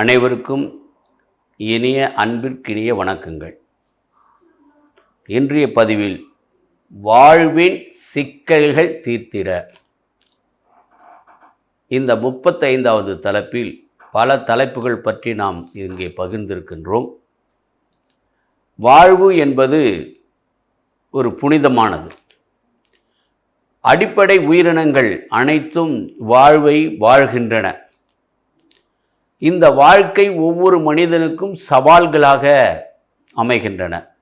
அனைவருக்கும் இனிய அன்பிற்கினிய வணக்கங்கள். இன்றைய பதிவில் வாழ்வின் சிக்கல்கள் தீர்த்திட. இந்த முப்பத்தைந்தாவது தலைப்பில் பல தலைப்புகள் பற்றி நாம் இங்கே பகிர்ந்திருக்கின்றோம். வாழ்வு என்பது ஒரு புனிதமானது. அடிப்படை உயிரினங்கள் அனைத்தும் வாழ்வை வாழ்கின்றன. இந்த வாழ்க்கை ஒவ்வொரு மனிதனுக்கும் சவால்களாக அமைகின்றன.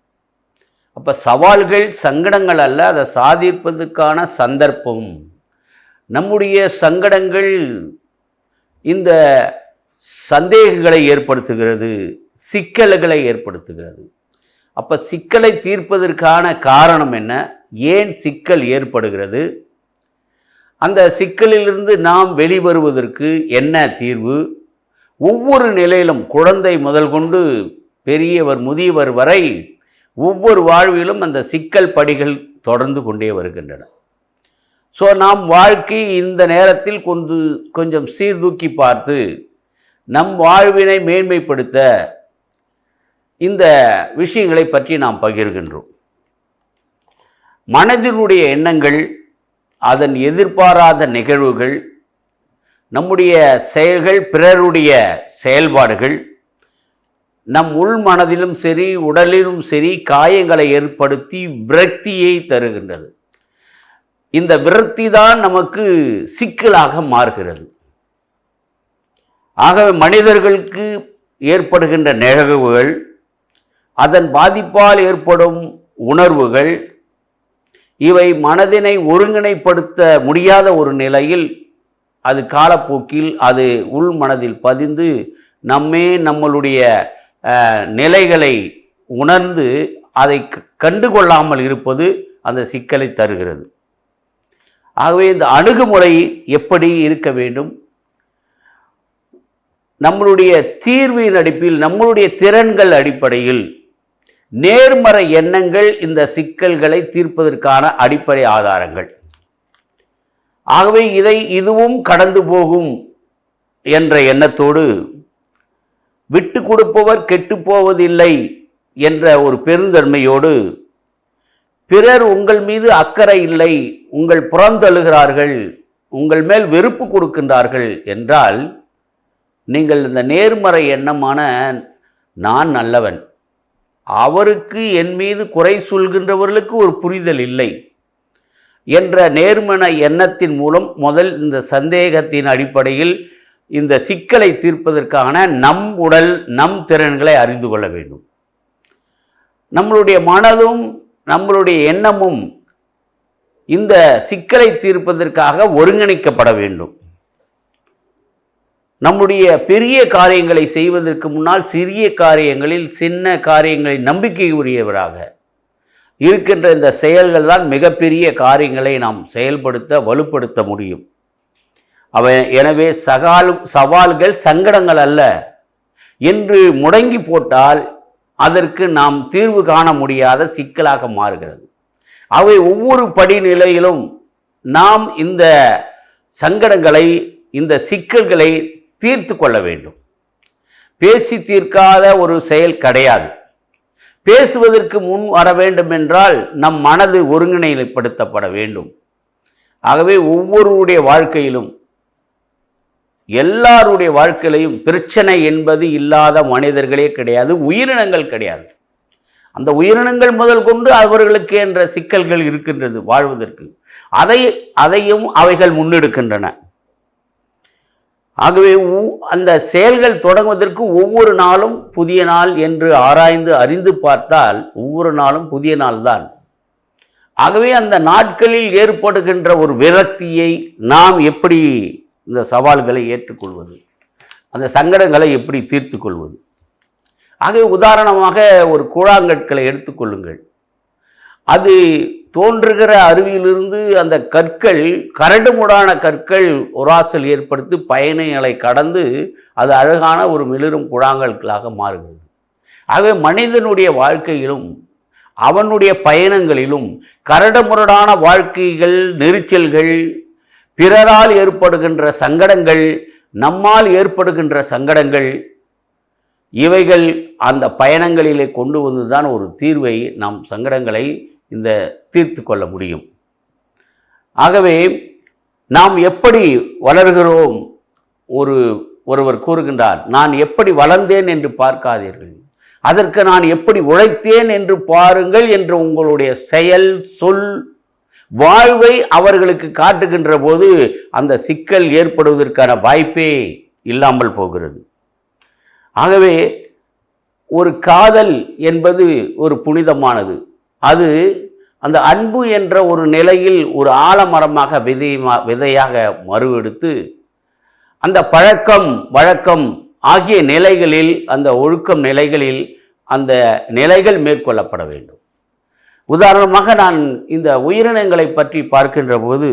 அப்போ சவால்கள் சங்கடங்கள் அல்ல அதை சாதிப்பதற்கான சந்தர்ப்பம். நம்முடைய சங்கடங்கள் இந்த சந்தேகங்களை ஏற்படுத்துகிறது சிக்கல்களை ஏற்படுத்துகிறது. அப்போ சிக்கலை தீர்ப்பதற்கான காரணம் என்ன? ஏன் சிக்கல் ஏற்படுகிறது? அந்த சிக்கலிலிருந்து நாம் வெளிவருவதற்கு என்ன தீர்வு? ஒவ்வொரு நிலையிலும் குழந்தை முதல் கொண்டு பெரியவர் முதியவர் வரை ஒவ்வொரு வாழ்விலும் அந்த சிக்கல் படிகள் தொடர்ந்து கொண்டே வருகின்றன. ஸோ நாம் வாழ்க்கை இந்த நேரத்தில் கொண்டு கொஞ்சம் சீர்தூக்கி பார்த்து நம் வாழ்வினை மேன்மைப்படுத்த இந்த விஷயங்களை பற்றி நாம் பகிர்கின்றோம். மனதினுடைய எண்ணங்கள் அதன் எதிர்பாராத நிகழ்வுகள் நம்முடைய செயல்கள் பிறருடைய செயல்பாடுகள் நம் உள் மனதிலும் சரி உடலிலும் சரி காயங்களை ஏற்படுத்தி விரக்தியை தருகின்றது. இந்த விரக்தி தான் நமக்கு சிக்கலாக மாறுகிறது. ஆகவே மனிதர்களுக்கு ஏற்படுகின்ற நிகழ்வுகள் அதன் பாதிப்பால் ஏற்படும் உணர்வுகள் இவை மனதினை ஒருங்கிணைப்படுத்த முடியாத ஒரு நிலையில் அது காலப்போக்கில் அது உள் மனதில் பதிந்து நம்மே நம்மளுடைய நிலைகளை உணர்ந்து அதை க- கண்டுகொள்ளாமல் இருப்பது அந்த சிக்கலை தருகிறது. ஆகவே இந்த அணுகுமுறை எப்படி இருக்க வேண்டும்? நம்மளுடைய தீர்வின் அடிப்பில் நம்மளுடைய திறன்கள் அடிப்படையில் நேர்மறை எண்ணங்கள் இந்த சிக்கல்களை தீர்ப்பதற்கான அடிப்படை ஆதாரங்கள். ஆகவே இதை இதுவும் கடந்து போகும் என்ற எண்ணத்தோடு விட்டு கொடுப்பவர் கெட்டுப் போவதில்லை என்ற ஒரு பெருந்தன்மையோடு பிறர் உங்கள் மீது அக்கறை இல்லை உங்கள் புறந்தழுகிறார்கள் உங்கள் மேல் வெறுப்பு கொடுக்கின்றார்கள் என்றால் நீங்கள் இந்த நேர்மறை எண்ணமான நான் நல்லவன். அவருக்கு என் மீது குறை சொல்கின்றவர்களுக்கு ஒரு புரிதல் இல்லை. என்ற நேர்மன எண்ணத்தின் மூலம் முதல் இந்த சந்தேகத்தின் அடிப்படையில் இந்த சிக்கலை தீர்ப்பதற்கான நம் உடல் நம் திறன்களை அறிந்து கொள்ள வேண்டும். நம்மளுடைய மனதும் நம்மளுடைய எண்ணமும் இந்த சிக்கலை தீர்ப்பதற்காக ஒருங்கிணைக்கப்பட வேண்டும். நம்முடைய பெரிய காரியங்களை செய்வதற்கு முன்னால் சிறிய காரியங்களில் சின்ன காரியங்களை நம்பிக்கை உரியவராக இருக்கின்ற இந்த செயல்கள் தான் மிகப்பெரிய காரியங்களை நாம் செயல்படுத்த வலுப்படுத்த முடியும். அவை எனவே சகால் சவால்கள் சங்கடங்கள் அல்ல. என்று முடங்கி போட்டால் அதற்கு நாம் தீர்வு காண முடியாத சிக்கலாக மாறுகிறது. அவை ஒவ்வொரு படிநிலையிலும் நாம் இந்த சங்கடங்களை இந்த சிக்கல்களை தீர்த்து கொள்ள வேண்டும். பேசி தீர்க்காத ஒரு செயல் கிடையாது. பேசுவதற்கு முன் வர வேண்டும் என்றால் நம் மனது ஒருங்கிணைப்படுத்தப்பட வேண்டும். ஆகவே ஒவ்வொருவருடைய வாழ்க்கையிலும் எல்லாருடைய வாழ்க்கையிலையும் பிரச்சனை என்பது இல்லாத மனிதர்களே கிடையாது உயிரினங்கள் கிடையாது. அந்த உயிரினங்கள் முதல் கொண்டு அவர்களுக்கு என்ற சிக்கல்கள் இருக்கின்றது வாழ்வதற்கு. அதை அதையும் அவைகள் முன்னெடுக்கின்றன. ஆகவே அந்த செயல்கள் தொடங்குவதற்கு ஒவ்வொரு நாளும் புதிய நாள் என்று ஆராய்ந்து அறிந்து பார்த்தால் ஒவ்வொரு நாளும் புதிய நாள்தான். ஆகவே அந்த நாட்களில் ஏற்படுகின்ற ஒரு விரக்தியை நாம் எப்படி இந்த சவால்களை ஏற்றுக்கொள்வது? அந்த சங்கடங்களை எப்படி தீர்த்து கொள்வது ஆகவே உதாரணமாக ஒரு கூழாங்கற்களை எடுத்துக்கொள்ளுங்கள். அது தோன்றுகிற அருவியிலிருந்து அந்த கற்கள் கரடுமுடான கற்கள் ஒராசல் ஏற்படுத்தி பயணிகளை கடந்து அது அழகான ஒரு மிளிரும் குழாங்கல்களாக மாறுகிறது. ஆகவே மனிதனுடைய வாழ்க்கையிலும் அவனுடைய பயணங்களிலும் கரடுமுரடான வாழ்க்கைகள் நெரிச்சல்கள் பிறரால் ஏற்படுகின்ற சங்கடங்கள் நம்மால் ஏற்படுகின்ற சங்கடங்கள் இவைகள் அந்த பயணங்களிலே கொண்டு வந்து தான் ஒரு தீர்வை நம் சங்கடங்களை இந்த தீர்த்து கொள்ள முடியும். ஆகவே நாம் எப்படி வளர்கிறோம்? ஒரு ஒருவர் கூறுகின்றார் நான் எப்படி வளர்ந்தேன் என்று பார்க்காதீர்கள். அதற்கு நான் எப்படி உழைத்தேன் என்று பாருங்கள் என்று உங்களுடைய செயல் சொல் வாழ்வை அவர்களுக்கு காட்டுகின்ற போது அந்த சிக்கல் ஏற்படுவதற்கான வாய்ப்பே இல்லாமல் போகிறது. ஆகவே ஒரு காதல் என்பது ஒரு புனிதமானது. அது அந்த அன்பு என்ற ஒரு நிலையில் ஒரு ஆலமரமாக விதை விதையாக மறுவெடுத்து அந்த பழக்கம் வழக்கம் ஆகிய நிலைகளில் அந்த ஒழுக்கம் நிலைகளில் அந்த நிலைகள் மேற்கொள்ளப்பட வேண்டும். உதாரணமாக நான் இந்த உயிரினங்களை பற்றி பார்க்கின்ற போது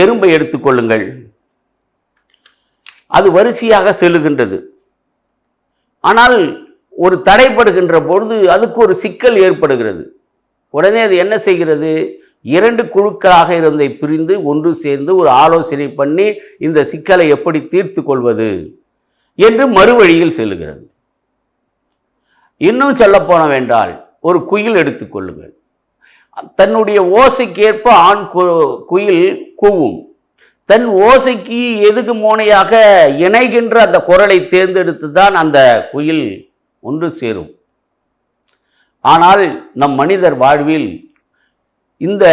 எறும்பை எடுத்துக்கொள்ளுங்கள் அது வரிசையாக செல்லுகின்றது. ஆனால் ஒரு தடைப்படுகின்ற பொழுது அதுக்கு ஒரு சிக்கல் ஏற்படுகிறது. உடனே அது என்ன செய்கிறது? இரண்டு குழுக்களாக இருந்தை பிரிந்து ஒன்று சேர்ந்து ஒரு ஆலோசனை பண்ணி இந்த சிக்கலை எப்படி தீர்த்து கொள்வது என்று மறுவழியில் செல்லுகிறது. இன்னும் சொல்லப்போன வேண்டால் ஒரு குயில் எடுத்துக்கொள்ளுங்கள் தன்னுடைய ஓசைக்கேற்ப ஆண் கு- குயில் கூவும். தன் ஓசைக்கு எதுக்கு மோனையாக இணைகின்ற அந்த குரலை தேர்ந்தெடுத்து தான் அந்த குயில் ஒன்று சேரும். ஆனால் நம் மனிதர் வாழ்வில் இந்த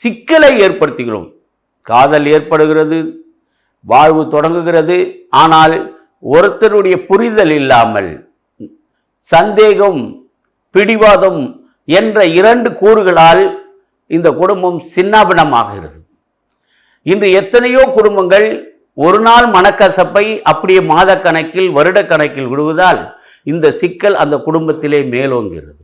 சிக்கலை ஏற்படுத்துகிறோம். காதல் ஏற்படுகிறது வாழ்வு தொடங்குகிறது. ஆனால் ஒருத்தருடைய புரிதல் இல்லாமல் சந்தேகம் பிடிவாதம் என்ற இரண்டு கூறுகளால் இந்த குடும்பம் சின்னாபினமாகிறது இன்று எத்தனையோ குடும்பங்கள் ஒரு நாள் மனக்கசப்பை அப்படியே மாதக்கணக்கில் வருடக்கணக்கில் விடுவதால் இந்த சிக்கல் அந்த குடும்பத்திலே மேலோங்கிறது.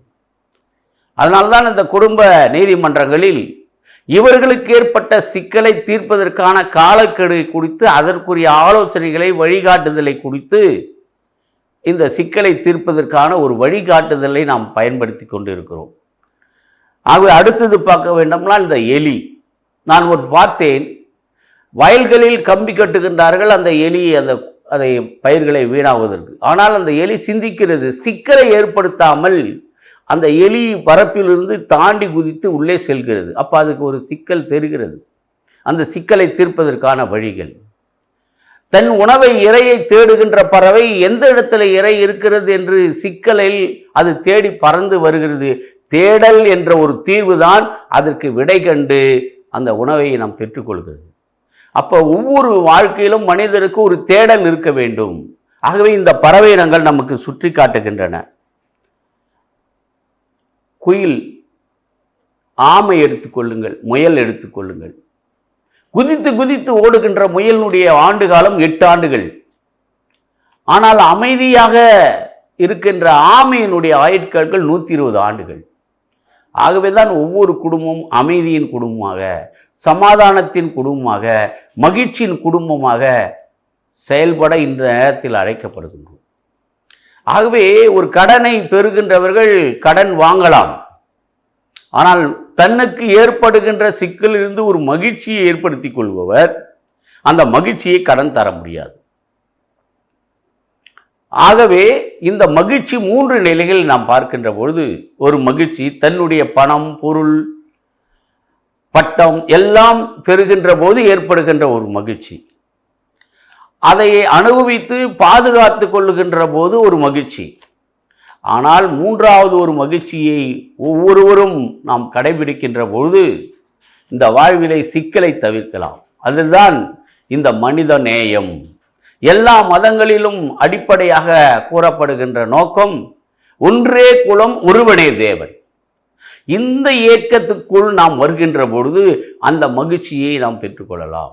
அதனால்தான் இந்த குடும்ப நீதிமன்றங்களில் இவர்களுக்கு ஏற்பட்ட சிக்கலை தீர்ப்பதற்கான காலக்கெடு குறித்து அதற்குரிய ஆலோசனைகளை வழிகாட்டுதலை குறித்து இந்த சிக்கலை தீர்ப்பதற்கான ஒரு வழிகாட்டுதலை நாம் பயன்படுத்தி கொண்டிருக்கிறோம். ஆகவே அடுத்தது பார்க்க வேண்டும்னா இந்த எலி. நான் ஒரு பார்த்தேன். வயல்களில் கம்பி கட்டுகின்றார்கள். அந்த எலியை அந்த அதை பயிர்களை வீணாவதற்கு ஆனால் அந்த எலி சிந்திக்கிறது சிக்கலை ஏற்படுத்தாமல் அந்த எலி பரப்பிலிருந்து தாண்டி குதித்து உள்ளே செல்கிறது. அப்போ அதுக்கு ஒரு சிக்கல் தெரிகிறது. அந்த சிக்கலை தீர்ப்பதற்கான வழிகள். தன் உணவை இறையை தேடுகின்ற பறவை எந்த இடத்துல இறை இருக்கிறது என்று சிக்கலில் அது தேடி பறந்து வருகிறது. தேடல் என்ற ஒரு தீர்வுதான் அதற்கு விடை கண்டு அந்த உணவை நாம் பெற்றுக்கொள்கிறது. அப்போ ஒவ்வொரு வாழ்க்கையிலும் மனிதருக்கு ஒரு தேடல் இருக்க வேண்டும். ஆகவே இந்த பறவை இனங்கள் நமக்கு சுற்றி காட்டுகின்றன. குயில் ஆமை எடுத்துக்கொள்ளுங்கள் முயல் எடுத்துக்கொள்ளுங்கள் குதித்து குதித்து ஓடுகின்ற முயலினுடைய ஆண்டு காலம் எட்டு ஆண்டுகள். ஆனால் அமைதியாக இருக்கின்ற ஆமையினுடைய ஆயுட்கால்கள் நூற்றி இருபது ஆண்டுகள். ஆகவே தான் ஒவ்வொரு குடும்பமும் அமைதியின் குடும்பமாக சமாதானத்தின் குடும்பமாக மகிழ்ச்சியின் குடும்பமாக செயல்பட இந்த நேரத்தில் அழைக்கப்படுகின்றோம். ஆகவே ஒரு கடனை பெறுகின்றவர்கள் கடன் வாங்கலாம். ஆனால் தன்னுக்கு ஏற்படுகின்ற சிக்கலிலிருந்து ஒரு மகிழ்ச்சியை ஏற்படுத்தி கொள்பவர் அந்த மகிழ்ச்சியை கடன் தர முடியாது. ஆகவே இந்த மகிழ்ச்சி மூன்று நிலைகளில் நாம் பார்க்கின்ற பொழுது ஒரு மகிழ்ச்சி தன்னுடைய பணம் பொருள் பட்டம் எல்லாம் பெறுகின்ற போது ஏற்படுகின்ற ஒரு மகிழ்ச்சி. அதை அனுபவித்து பாதுகாத்து கொள்ளுகின்ற போது ஒரு மகிழ்ச்சி. ஆனால் மூன்றாவது ஒரு மகிழ்ச்சியை ஒவ்வொருவரும் நாம் கடைபிடிக்கின்ற பொழுது இந்த வாழ்விலை சிக்கலை தவிர்க்கலாம். அதுதான் இந்த மனித நேயம். எல்லா மதங்களிலும் அடிப்படையாக கூறப்படுகின்ற நோக்கம் ஒன்றே குலம் ஒருவனே தேவன். இந்த ஏக்கத்துக்குள் நாம் வருகின்ற பொழுது அந்த மகிழ்ச்சியை நாம் பெற்றுக்கொள்ளலாம்.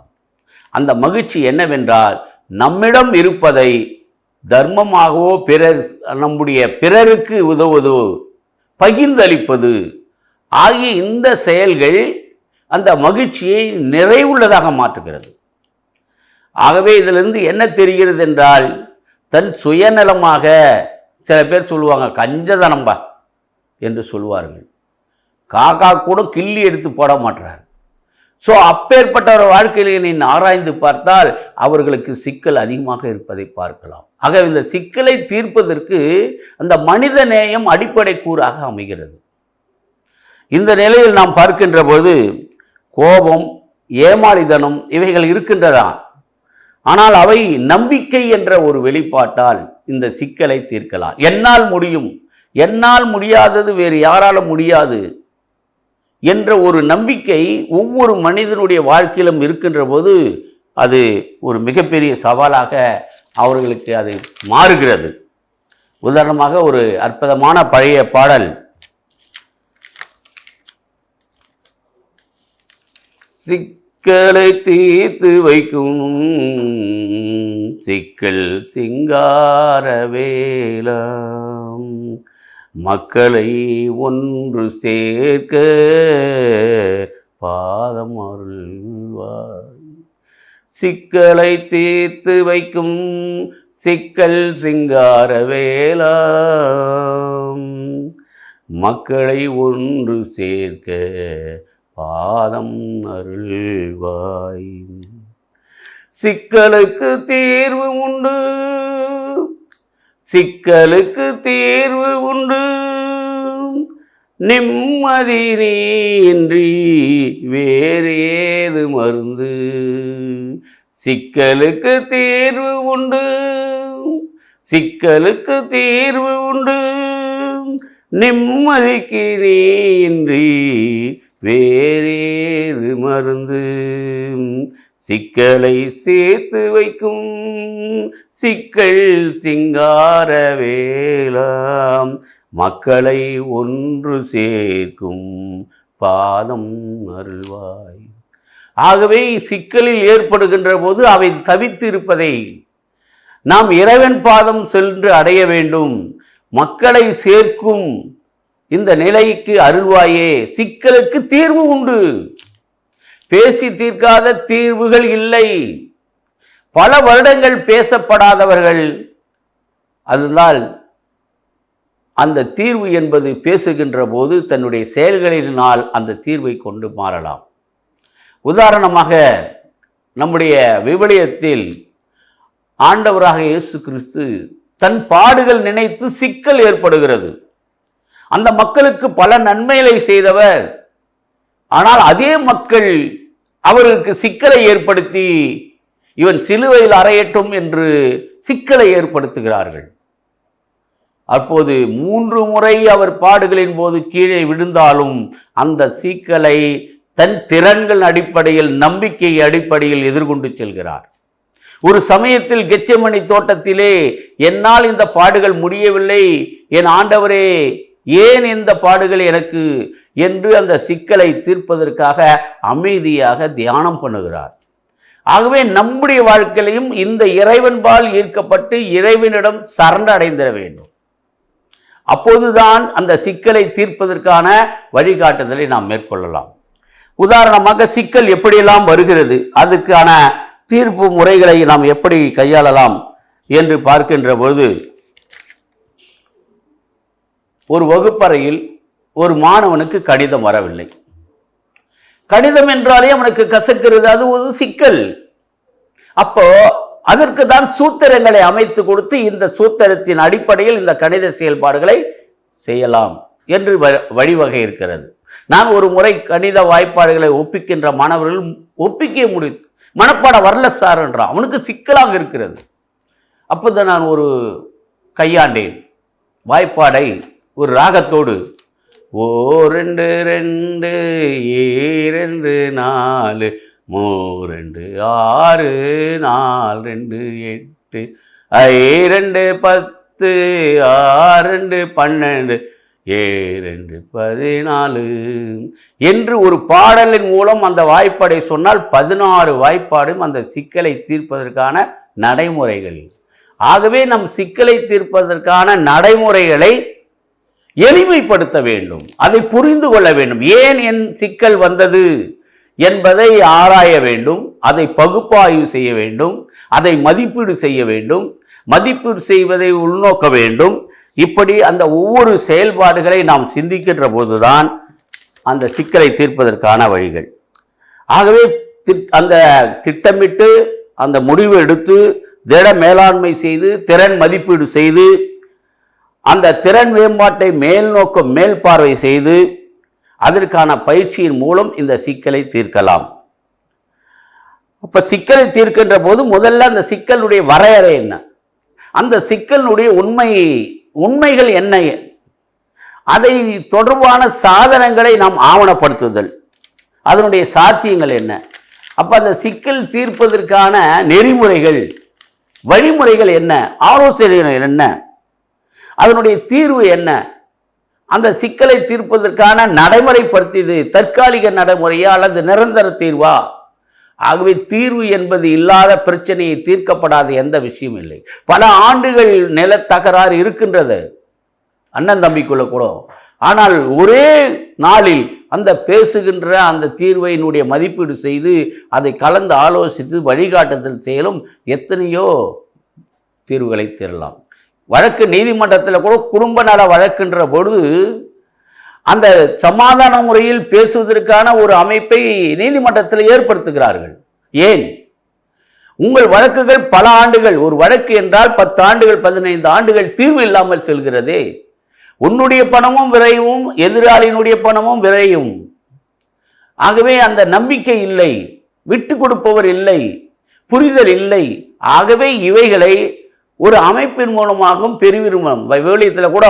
அந்த மகிழ்ச்சி என்னவென்றால் நம்மிடம் இருப்பதை தர்மமாகவோ பிறர் நம்முடைய பிறருக்கு உதவுவதோ பகிர்ந்தளிப்பது ஆகிய இந்த செயல்கள் அந்த மகிழ்ச்சியை நிறைவுள்ளதாக மாற்றுகிறது. ஆகவே இதிலிருந்து என்ன தெரிகிறது என்றால் தன் சுயநலமாக சில பேர் சொல்லுவாங்க கஞ்சதனம்பா என்று சொல்வார்கள் காக்கா கூட கிள்ளி எடுத்து போட மாட்டார் ஸோ அப்பேற்பட்ட ஒரு வாழ்க்கையிலே நீ ஆராய்ந்து பார்த்தால் அவர்களுக்கு சிக்கல் அதிகமாக இருப்பதை பார்க்கலாம். ஆக இந்த சிக்கலை தீர்ப்பதற்கு அந்த மனித நேயம் அடிப்படை கூறாக அமைகிறது. இந்த நிலையில் நாம் பார்க்கின்ற போது கோபம் ஏமாளிதனம் இவைகள் இருக்கின்றதா? ஆனால் அவை நம்பிக்கை என்ற ஒரு வெளிப்பாட்டால் இந்த சிக்கலை தீர்க்கலாம். என்னால் முடியும். என்னால் முடியாதது வேறு யாராலும் முடியாது. என்ற ஒரு நம்பிக்கை ஒவ்வொரு மனிதனுடைய வாழ்க்கையிலும் இருக்கின்ற போது அது ஒரு மிகப்பெரிய சவாலாக அவர்களுக்கு அது மாறுகிறது. உதாரணமாக ஒரு அற்புதமான பழைய பாடல். சிக்கலை தீர்த்து வைக்கும் சிக்கல் சிங்காரவேலாம் மக்களை ஒன்று சேர்க்க பாதம் அருள்வாய். சிக்கலை தீர்த்து வைக்கும் சிக்கல் சிங்கார வேளா மக்களை ஒன்று சேர்க்க பாதம் அருள்வாய். சிக்கலுக்கு தீர்வு உண்டு. சிக்கலுக்கு தீர்வு உண்டு. நிம்மதி நீன்றி வேறு ஏது மருந்து? சிக்கலுக்கு தீர்வு உண்டு. சிக்கலுக்கு தீர்வு உண்டு. நிம்மதிக்கு நீன்றி வேறேது மருந்து? சிக்கலை சேர்த்து வைக்கும் சிக்கல் சிங்கார வேளாம். மக்களை ஒன்று சேர்க்கும் பாதம் அருள்வாய். ஆகவே சிக்கலில் ஏற்படுகின்ற போது அவை தவித்து இருப்பதை நாம் இறைவன் பாதம் சென்று அடைய வேண்டும். மக்களை சேர்க்கும் இந்த நிலைக்கு அருள்வாயே. சிக்கலுக்கு தீர்வு உண்டு. பேசி தீர்க்காத தீர்வுகள் இல்லை. பல வருடங்கள் பேசப்படாதவர்கள் அதனால் அந்த தீர்வு என்பது பேசுகின்ற போது தன்னுடைய செயல்களினால் அந்த தீர்வை கொண்டு மாறலாம். உதாரணமாக நம்முடைய விவிலியத்தில் ஆண்டவராக இயேசு கிறிஸ்து தன் பாடுகள் நினைத்து சிக்கல் ஏற்படுகிறது. அந்த மக்களுக்கு பல நன்மைகளை செய்தவர் ஆனால் அதே மக்கள் அவருக்கு சிக்கலை ஏற்படுத்தி இவன் சிலுவையில் அறையட்டும் என்று சிக்கலை ஏற்படுத்துகிறார்கள். அப்போது மூன்று முறை அவர் பாடுகளின் போது கீழே விழுந்தாலும் அந்த சிக்கலை தன் திறன்கள் அடிப்படையில் நம்பிக்கை அடிப்படையில் எதிர்கொண்டு செல்கிறார். ஒரு சமயத்தில் கெச்சமணி தோட்டத்திலே என்னால் இந்த பாடுகள் முடியவில்லை. என் ஆண்டவரே ஏன் இந்த பாடுகள் எனக்கு என்று அந்த சிக்கலை தீர்ப்பதற்காக அமைதியாக தியானம் பண்ணுகிறார். ஆகவே நம்முடைய வாழ்க்கையிலையும் இந்த இறைவன்பால் ஈர்க்கப்பட்டு இறைவனிடம் சரணடைந்திட வேண்டும். அப்போதுதான் அந்த சிக்கலை தீர்ப்பதற்கான வழிகாட்டுதலை நாம் மேற்கொள்ளலாம். உதாரணமாக சிக்கல் எப்படியெல்லாம் வருகிறது அதுக்கான தீர்ப்பு முறைகளை நாம் எப்படி கையாளலாம் என்று பார்க்கின்ற பொழுது ஒரு வகுப்பறையில் ஒரு மாணவனுக்கு கடிதம் வரவில்லை. கடிதம் என்றாலே அவனுக்கு கசக்கிறது அது ஒரு சிக்கல். அப்போ அதற்கு தான் சூத்திரங்களை அமைத்து கொடுத்து இந்த சூத்திரத்தின் அடிப்படையில் இந்த கணித செயல்பாடுகளை செய்யலாம் என்று வ- வழிவகை இருக்கிறது. நான் ஒரு முறை கணித வாய்ப்பாடுகளை ஒப்பிக்கின்ற மாணவர்கள் ஒப்பிக்க முடியும் மனப்பாடம் வரல சார் என்றான். அவனுக்கு சிக்கலாக இருக்கிறது. அப்போதான் நான் ஒரு கையாண்டேன். வாய்ப்பாடை ஒரு ராகத்தோடு ஓ ரெண்டு ரெண்டு இரண்டு நாலு மூ ரெண்டு ஆறு நாலு ரெண்டு எட்டு ஐ ரெண்டு பத்து ஆறு ரெண்டு பன்னெண்டு ஏ ரெண்டு பதினாலு. என்று ஒரு பாடலின் மூலம் அந்த வாய்ப்பாடை சொன்னால் பதினாறு வாய்ப்பாடும் அந்த சிக்கலை தீர்ப்பதற்கான நடைமுறைகள். ஆகவே நம் சிக்கலை தீர்ப்பதற்கான நடைமுறைகளை எளிமைப்படுத்த வேண்டும் அதை புரிந்து கொள்ள வேண்டும். ஏன் என் சிக்கல் வந்தது என்பதை ஆராய வேண்டும் அதை பகுப்பாய்வு செய்ய வேண்டும் அதை மதிப்பீடு செய்ய வேண்டும் மதிப்பீடு செய்வதை உள்நோக்க வேண்டும். இப்படி அந்த ஒவ்வொரு செயல்பாடுகளை நாம் சிந்திக்கின்ற போதுதான் அந்த சிக்கலை தீர்ப்பதற்கான வழிகள். ஆகவே திட்- அந்த திட்டமிட்டு அந்த முடிவு எடுத்து திட மேலாண்மை செய்து திறன் மதிப்பீடு செய்து அந்த திறன் மேம்பாட்டை மேல் நோக்கம் மேல் பார்வை செய்து அதற்கான பயிற்சியின் மூலம் இந்த சிக்கலை தீர்க்கலாம். அப்போ சிக்கலை தீர்க்கின்ற போது முதல்ல அந்த சிக்கலுடைய வரையறை என்ன? அந்த சிக்கலுடைய உண்மை உண்மைகள் என்ன? அதை தொடர்பான சாதனங்களை நாம் ஆவணப்படுத்துதல். அதனுடைய சாத்தியங்கள் என்ன? அப்போ அந்த சிக்கல் தீர்ப்பதற்கான நெறிமுறைகள் வழிமுறைகள் என்ன? ஆலோசனைகள் என்ன? அதனுடைய தீர்வு என்ன? அந்த சிக்கலை தீர்ப்பதற்கான நடைமுறைப்படுத்தியது தற்காலிக நடைமுறையா அல்லது நிரந்தர தீர்வா? ஆகவே தீர்வு என்பது இல்லாத பிரச்சனையை தீர்க்கப்படாத எந்த விஷயம் இல்லை. பல ஆண்டுகள் நிலத்தகராறு இருக்கின்றது. அண்ணன் தம்பிக்குள்ள கூட. ஆனால் ஒரே நாளில் அந்த பேசுகின்ற அந்த தீர்வையினுடைய மதிப்பீடு செய்து அதை கலந்து ஆலோசித்து வழிகாட்டுதல் செயலும் எத்தனையோ தீர்வுகளை தரலாம் வழக்கு நீதிமன்றத்தில் கூட குடும்ப நல வழக்குன்ற பொழுது அந்த சமாதான முறையில் பேசுவதற்கான ஒரு அமைப்பை நீதிமன்றத்தில் ஏற்படுத்துகிறார்கள். ஏன்? உங்கள் வழக்குகள் பல ஆண்டுகள் ஒரு வழக்கு என்றால் பத்து ஆண்டுகள் பதினைந்து ஆண்டுகள் தீர்வு இல்லாமல் செல்கிறதே. உன்னுடைய பணமும் விரையும் எதிராளியினுடைய பணமும் விரையும். ஆகவே அந்த நம்பிக்கை இல்லை விட்டு கொடுப்பவர் இல்லை புரிதல் இல்லை. ஆகவே இவைகளை ஒரு அமைப்பின் மூலமாகவும் பெருவிருமம் விவலியத்தில் கூட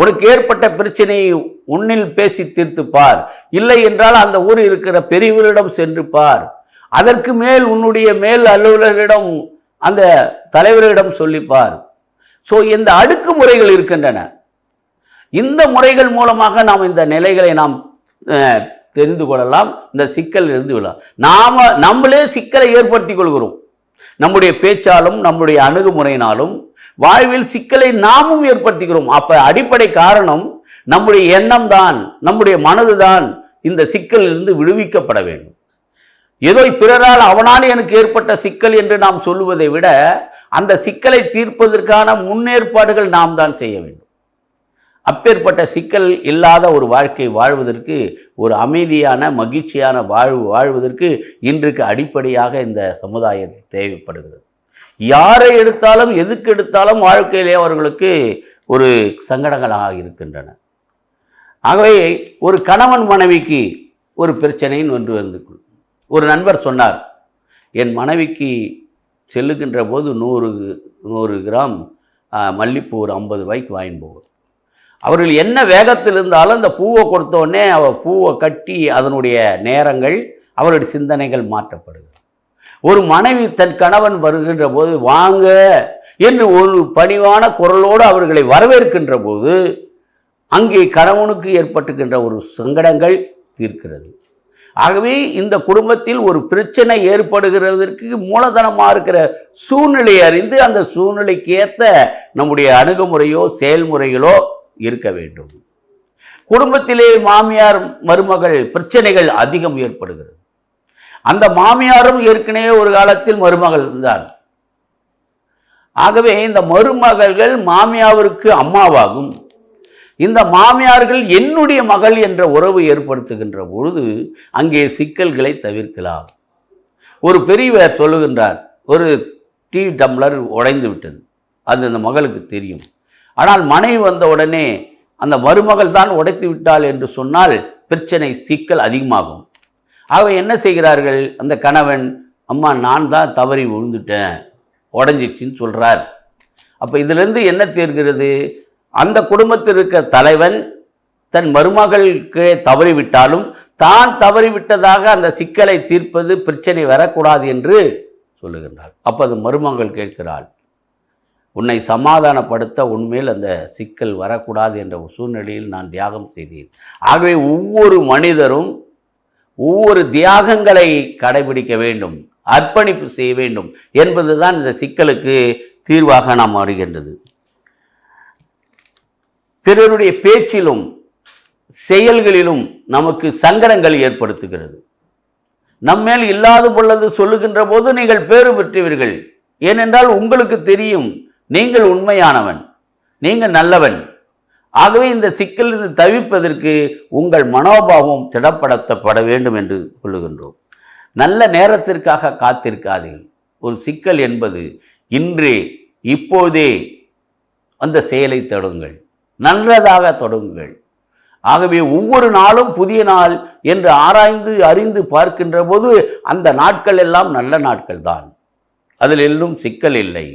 உனக்கு ஏற்பட்ட பிரச்சனையை உன்னில் பேசி தீர்த்து பார். இல்லை என்றால் அந்த ஊர் இருக்கிற பெரியவரிடம் சென்று பார். அதற்கு மேல் உன்னுடைய மேல் அலுவலரிடம் அந்த தலைவரிடம் சொல்லிப்பார் ஸோ இந்த அடுக்குமுறைகள் இருக்கின்றன. இந்த முறைகள் மூலமாக நாம் இந்த நிலைகளை நாம் தெரிந்து கொள்ளலாம். இந்த சிக்கல் இருந்து விடலாம் நாம் நம்மளே சிக்கலை ஏற்படுத்தி கொள்கிறோம். நம்முடைய பேச்சாலும் நம்முடைய அணுகுமுறையினாலும் வாழ்வில் சிக்கலை நாமும் ஏற்படுத்திக்கிறோம். அப்ப அடிப்படை காரணம் நம்முடைய எண்ணம் தான் நம்முடைய மனது தான் இந்த சிக்கலிலிருந்து விடுவிக்கப்பட வேண்டும். ஏதோ பிறரால் அவனால் எனக்கு ஏற்பட்ட சிக்கல் என்று நாம் சொல்லுவதை விட அந்த சிக்கலை தீர்ப்பதற்கான முன்னேற்பாடுகள் நாம் தான் செய்ய வேண்டும். அப்பேற்பட்ட சிக்கல் இல்லாத ஒரு வாழ்க்கை வாழ்வதற்கு ஒரு அமைதியான மகிழ்ச்சியான வாழ்வு வாழ்வதற்கு இன்றைக்கு அடிப்படையாக இந்த சமுதாயத்தில் தேவைப்படுகிறது. யாரை எடுத்தாலும் எதுக்கு எடுத்தாலும் வாழ்க்கையிலே அவர்களுக்கு ஒரு சங்கடங்களாக இருக்கின்றன. ஆகவே ஒரு கணவன் மனைவிக்கு ஒரு பிரச்சனைன்னு ஒன்று வந்து ஒரு நண்பர் சொன்னார் என் மனைவிக்கு செல்லுகின்ற போது நூறு நூறு கிராம் மல்லிப்பூ ஒரு ஐம்பது ரூபாய்க்கு வாங்கி போகும் அவர்கள் என்ன வேகத்தில் இருந்தாலும் அந்த பூவை கொடுத்தோடனே அவர் பூவை கட்டி அதனுடைய நேரங்கள் அவருடைய சிந்தனைகள் மாற்றப்படுகிறது. ஒரு மனைவி தன் கணவன் வருகின்ற போது வாங்க என்று ஒரு பணிவான குரலோடு அவர்களை வரவேற்கின்ற போது அங்கே கணவனுக்கு ஏற்பட்டுகின்ற ஒரு சங்கடங்கள் தீர்க்கிறது. ஆகவே இந்த குடும்பத்தில் ஒரு பிரச்சனை ஏற்படுகிறதற்கு மூலதனமாக இருக்கிற சூழ்நிலையை அறிந்து அந்த சூழ்நிலைக்கு ஏற்ற நம்முடைய அணுகுமுறையோ செயல்முறைகளோ இருக்க வேண்டும். குடும்பத்திலே மாமியார் மருமகள் பிரச்சனைகள் அதிகம் ஏற்படுகிறது. அந்த மாமியாரும் ஏற்கனவே ஒரு காலத்தில் மருமகள் இருந்தார். ஆகவே இந்த மருமகள்கள் மாமியாருக்கு அம்மாவாகும். இந்த மாமியார்கள் என்னுடைய மகள் என்ற உறவு ஏற்படுத்துகின்ற பொழுது அங்கே சிக்கல்களை தவிர்க்கலாம். ஒரு பெரியவர் சொல்லுகின்றார் ஒரு டீ டம்ளர் உடைந்து விட்டது. அது அந்த மகளுக்கு தெரியும். ஆனால் மனைவி வந்த உடனே அந்த மருமகள் தான் உடைத்து விட்டாள் என்று சொன்னால் பிரச்சனை சிக்கல் அதிகமாகும். ஆக என்ன செய்கிறார்கள்? அந்த கணவன் அம்மா நான் தான் தவறி விழுந்துட்டேன். உடஞ்சிச்சின்னு சொல்கிறார் அப்போ இதிலிருந்து என்ன தீர்கிறது? அந்த குடும்பத்தில் இருக்க தலைவன் தன் மருமகளுக்கு தவறிவிட்டாலும் தான் தவறிவிட்டதாக அந்த சிக்கலை தீர்ப்பது பிரச்சனை வரக்கூடாது என்று சொல்லுகின்றாள் அப்போ அது மருமகள் கேட்கிறாள். உன்னை சமாதானப்படுத்த உண்மையில் அந்த சிக்கல் வரக்கூடாது என்ற சூழ்நிலையில் நான் தியாகம் செய்தேன். ஆகவே ஒவ்வொரு மனிதரும் ஒவ்வொரு தியாகங்களை கடைபிடிக்க வேண்டும் அர்ப்பணிப்பு செய்ய வேண்டும் என்பதுதான் இந்த சிக்கலுக்கு தீர்வாக நாம் வருகின்றது பிறருடைய பேச்சிலும் செயல்களிலும் நமக்கு சங்கடங்கள் ஏற்படுத்துகிறது. நம்மேல் இல்லாது பொல்லது சொல்லுகின்ற போது நீங்கள் பேறு பெற்றீர்கள். ஏனென்றால் உங்களுக்கு தெரியும் நீங்கள் உண்மையானவன். நீங்கள் நல்லவன். ஆகவே இந்த சிக்கலிருந்து தவிர்ப்பதற்கு உங்கள் மனோபாவம் திடப்படுத்தப்பட வேண்டும் என்று கொள்ளுகின்றோம் நல்ல நேரத்திற்காக காத்திருக்காதீர்கள். ஒரு சிக்கல் என்பது இன்றே இப்போதே அந்த செயலை தொடங்குங்கள் நல்லதாக தொடங்குங்கள் ஆகவே ஒவ்வொரு நாளும் புதிய நாள் என்று ஆராய்ந்து அறிந்து பார்க்கின்ற போது அந்த நாட்கள் எல்லாம் நல்ல நாட்கள் தான் அதில் எல்லும் சிக்கல் இல்லை.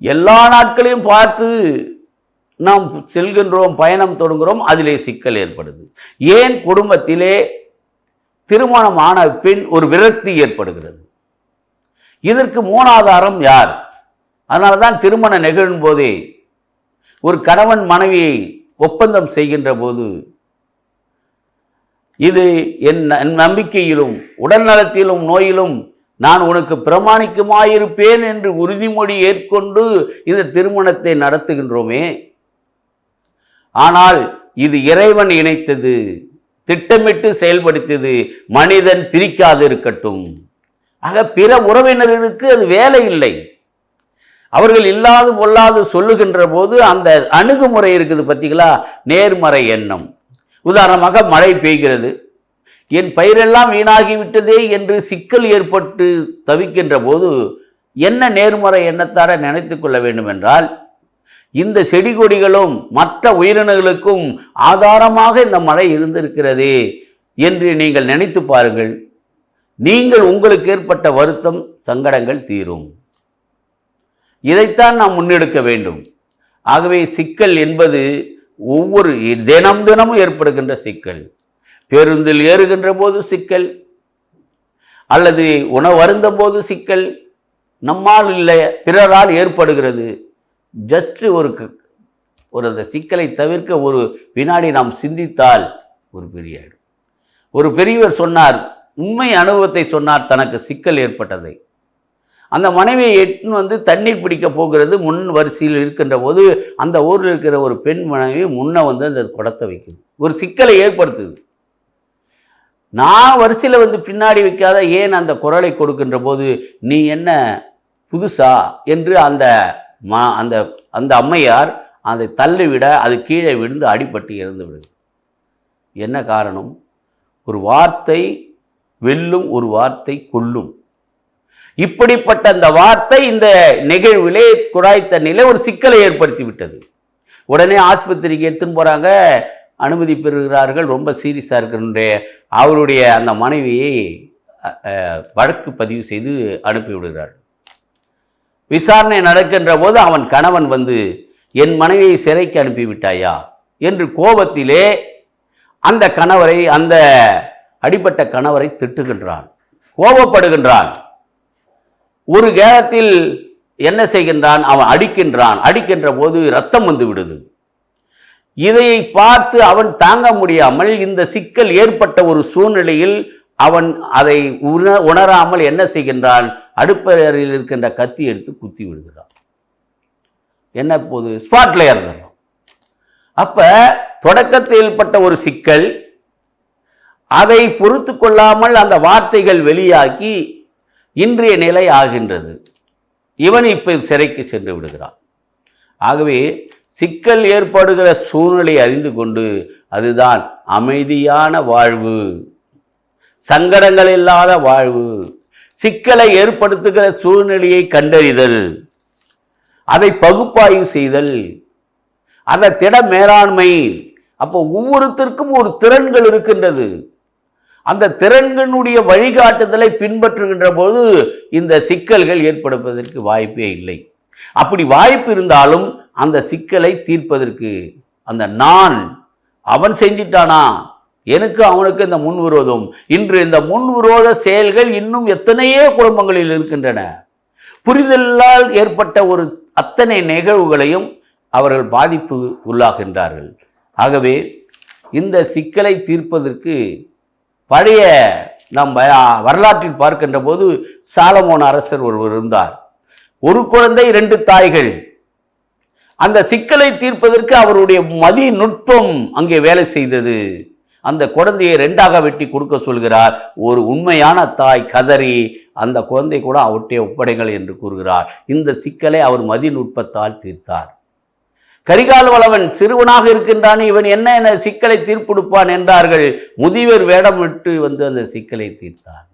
எல்லா நாட்களையும் பார்த்து நாம் செல்கின்றோம் பயணம் தொடங்குகிறோம் அதிலே சிக்கல் ஏற்படுது. ஏன் குடும்பத்திலே திருமணம் ஆன பின் ஒரு விரக்தி ஏற்படுகிறது? இதற்கு மூலாதாரம் யார்? அதனால தான் திருமணம் நிகழும் போதே ஒரு கணவன் மனைவியை ஒப்பந்தம் செய்கின்ற போது இது என் என் நம்பிக்கையிலும் உடல் நலத்திலும் நோயிலும் நான் உனக்கு பிரமாணிக்கமாயிருப்பேன் என்று உறுதிமொழி ஏற்கொண்டு இந்த திருமணத்தை நடத்துகின்றோமே. ஆனால் இது இறைவன் இணைத்தது திட்டமிட்டு செயல்படுத்தியது மனிதன் பிரிக்காது இருக்கட்டும் ஆக பிற உறவினர்களுக்கு அது வேலை இல்லை. அவர்கள் இல்லாது பொல்லாது சொல்லுகின்ற போது அந்த அணுகுமுறை இருக்குது பார்த்தீங்களா நேர்மறை எண்ணம். உதாரணமாக மழை பெய்கிறது. என் பயிரெல்லாம் வீணாகிவிட்டதே என்று சிக்கல் ஏற்பட்டு தவிக்கின்ற போது என்ன நேர்மறை எண்ணத்தார நினைத்து கொள்ள வேண்டும் என்றால் இந்த செடி கொடிகளும் மற்ற உயிரினங்களுக்கும் ஆதாரமாக இந்த மழை இருந்திருக்கிறதே என்று நீங்கள் நினைத்து பாருங்கள். நீங்கள் உங்களுக்கு ஏற்பட்ட வருத்தம் சங்கடங்கள் தீரும். இதைத்தான் நாம் முன்னெடுக்க வேண்டும். ஆகவே சிக்கல் என்பது ஒவ்வொரு தினம் தினமும் ஏற்படுகின்ற சிக்கல். பேருந்தில் ஏறுகின்ற போது சிக்கல் அல்லது உணவருந்த போது சிக்கல் நம்மால் இல்லை பிறரால் ஏற்படுகிறது. ஜஸ்ட் ஒரு க- ஒரு அந்த சிக்கலை தவிர்க்க ஒரு வினாடி நாம் சிந்தித்தால் ஒரு பெரிய ஒரு பெரியவர் சொன்னார் உண்மை அனுபவத்தை சொன்னார் தனக்கு சிக்கல் ஏற்பட்டதை. அந்த மனைவியை எட்டுன்னு வந்து தண்ணீர் பிடிக்க போகிறது முன் வரிசையில் இருக்கின்ற போது அந்த ஊரில் இருக்கிற ஒரு பெண் மனைவி முன்னே வந்து அந்த குடத்தை வைக்குது. ஒரு சிக்கலை ஏற்படுத்துது. நான் வரிசையில் வந்து பின்னாடி வைக்காத ஏன் அந்த குரலை கொடுக்கின்ற போது நீ என்ன புதுசா என்று அந்த மா அந்த அந்த அம்மையார் அதை தள்ளிவிட அது கீழே விழுந்து அடிபட்டு இறந்து விடுது. என்ன காரணம்? ஒரு வார்த்தை வெல்லும் ஒரு வார்த்தை கொல்லும். இப்படிப்பட்ட அந்த வார்த்தை இந்த நிகழ்விலே குழாய் தண்ணியிலே ஒரு சிக்கலை ஏற்படுத்தி விட்டது. உடனே ஆஸ்பத்திரிக்கு எடுத்துன்னு போகிறாங்க அனுமதி பெறுகிறார்கள். ரொம்ப சீரியஸாக இருக்கின்ற அவருடைய அந்த மனைவியை வழக்கு பதிவு செய்து அனுப்பிவிடுகிறார். விசாரணை நடக்கின்ற போது அவன் கணவன் வந்து என் மனைவியை சிறைக்கு அனுப்பிவிட்டாயா? என்று கோபத்திலே அந்த கணவரை அந்த அடிபட்ட கணவரை திட்டுகின்றான். கோபப்படுகின்றான். ஒரு கேரத்தில் என்ன செய்கின்றான்? அவன் அடிக்கின்றான். அடிக்கின்ற போது ரத்தம் வந்து விடுது. இதை பார்த்து அவன் தாங்க முடியாமல் இந்த சிக்கல் ஏற்பட்ட ஒரு சூழ்நிலையில் அவன் அதை உண உணராமல் என்ன செய்கின்றான்? அடுப்பறையில் இருக்கின்ற கத்தி எடுத்து குத்தி விடுகிறான். என்ன போது? ஸ்பாட்ல இறந்துடும் அப்ப தொடக்கத்தில் ஏற்பட்ட ஒரு சிக்கல் அதை பொறுத்து கொள்ளாமல் அந்த வார்த்தைகள் வெளியாக்கி இன்றைய நிலை ஆகின்றது. இவன் இப்போ சிறைக்கு சென்று விடுகிறான். ஆகவே சிக்கல் ஏற்படுகிற சூழ்நிலை அறிந்து கொண்டு அதுதான் அமைதியான வாழ்வு. சங்கடங்கள் இல்லாத வாழ்வு. சிக்கலை ஏற்படுத்துகிற சூழ்நிலையை கண்டறிதல். அதை பகுப்பாய்வு செய்தல். அதை திட மேலாண்மை. அப்போ ஒவ்வொருத்தருக்கும் ஒரு திறன்கள் இருக்கின்றது. அந்த திறன்களுடைய வழிகாட்டுதலை பின்பற்றுகின்ற போது இந்த சிக்கல்கள் ஏற்படுவதற்கு வாய்ப்பே இல்லை. அப்படி வாய்ப்பு இருந்தாலும் அந்த சிக்கலை தீர்ப்பதற்கு அந்த நான் அவன் செஞ்சிட்டானா? எனக்கு அவனுக்கு இந்த முன்விரோதம் இன்று இந்த முன்விரோத செயல்கள் இன்னும் எத்தனையோ குடும்பங்களில் இருக்கின்றன. புரிதலால் ஏற்பட்ட ஒரு அத்தனை நிகழ்வுகளையும் அவர்கள் பாதிப்பு உள்ளாகின்றார்கள். ஆகவே இந்த சிக்கலை தீர்ப்பதற்கு பழைய நம் வரலாற்றில் பார்க்கின்ற போது சாலமோன் அரசர் ஒருவர் இருந்தார். ஒரு குழந்தை ரெண்டு தாய்கள். அந்த சிக்கலை தீர்ப்பதற்கு அவருடைய மதி நுட்பம் அங்கே வேலை செய்தது. அந்த குழந்தையை ரெண்டாக வெட்டி கொடுக்க சொல்கிறார். ஒரு உண்மையான தாய் கதறி அந்த குழந்தை கூட அவருடைய ஒப்படைகள் என்று கூறுகிறார். இந்த சிக்கலை அவர் மதிநுட்பத்தால் தீர்த்தார். கரிகால் வளவன் சிறுவனாக இருக்கின்றான். இவன் என்ன என சிக்கலை தீர்ப்பெடுப்பான் என்றார்கள். முதியவர் வேடமிட்டு வந்து அந்த சிக்கலை தீர்த்தார்.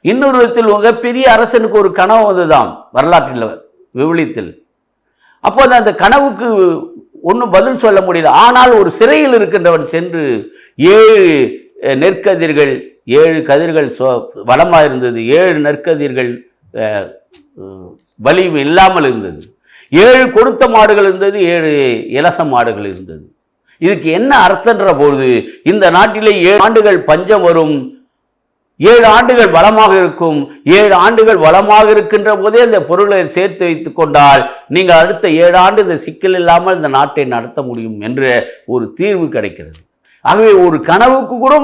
இன்னொரு விதத்தில் மிகப்பெரிய அரசனுக்கு ஒரு கனவு அதுதான் வரலாற்றில் விவிலியத்தில். அப்போது அந்த கனவுக்கு ஒன்றும் பதில் சொல்ல முடியல. ஆனால் ஒரு சிறையில் இருக்கின்றவன் சென்று ஏழு நெற்கதிர்கள் ஏழு கதிர்கள் சொ வளமாக இருந்தது. ஏழு நெற்கதிர்கள் வலிவு இல்லாமல் இருந்தது. ஏழு கொடுத்த மாடுகள் இருந்தது ஏழு இலச மாடுகள் இருந்தது. இதுக்கு என்ன அர்த்தன்ற பொழுது இந்த நாட்டிலே ஏழு ஆண்டுகள் பஞ்சம் வரும் ஏழு ஆண்டுகள் வளமாக இருக்கும் ஏழு ஆண்டுகள் வளமாக இருக்கின்ற போதே அந்த பொருளை சேர்த்து வைத்துக் கொண்டால் நீங்கள் அடுத்த ஏழு ஆண்டு இந்த சிக்கல் இல்லாமல் இந்த நாட்டை நடத்த முடியும் என்ற ஒரு தீர்வு கிடைக்கிறது. ஆகவே ஒரு கனவுக்கு கூட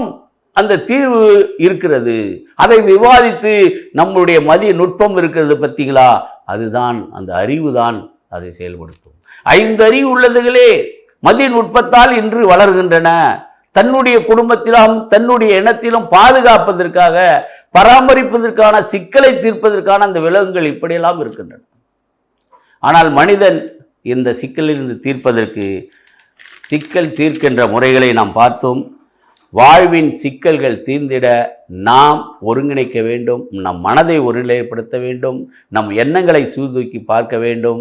அந்த தீர்வு இருக்கிறது. அதை விவாதித்து நம்மளுடைய மதிய நுட்பம் இருக்கிறது பார்த்தீங்களா? அதுதான் அந்த அறிவு தான் அதை செயல்படுத்தும். ஐந்து அறிவு உள்ளதுகளே மதிய நுட்பத்தால் இன்று வளர்கின்றன. தன்னுடைய குடும்பத்திலும் தன்னுடைய இனத்திலும் பாதுகாப்பதற்காக பராமரிப்பதற்கான சிக்கலை தீர்ப்பதற்கான அந்த விலங்குகள் இப்படியெல்லாம் இருக்கின்றன. ஆனால் மனிதன் இந்த சிக்கலிலிருந்து தீர்ப்பதற்கு சிக்கல் தீர்க்கின்ற முறைகளை நாம் பார்த்தோம். வாழ்வின் சிக்கல்கள் தீர்ந்திட நாம் ஒருங்கிணைக்க வேண்டும் நம் மனதை ஒருநிலைப்படுத்த வேண்டும் நம் எண்ணங்களை சீர்தூக்கி பார்க்க வேண்டும்.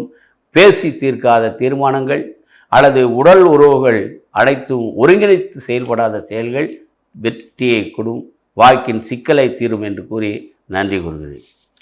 பேசி தீர்க்காத தீர்மானங்கள் அல்லது உடல் உறவுகள் அனைத்தும் ஒருங்கிணைத்து செயல்படாத செயல்கள் வெற்றியை கொடும் வாழ்க்கின் சிக்கலை தீரும் என்று கூறி நன்றி கூறுகிறேன்.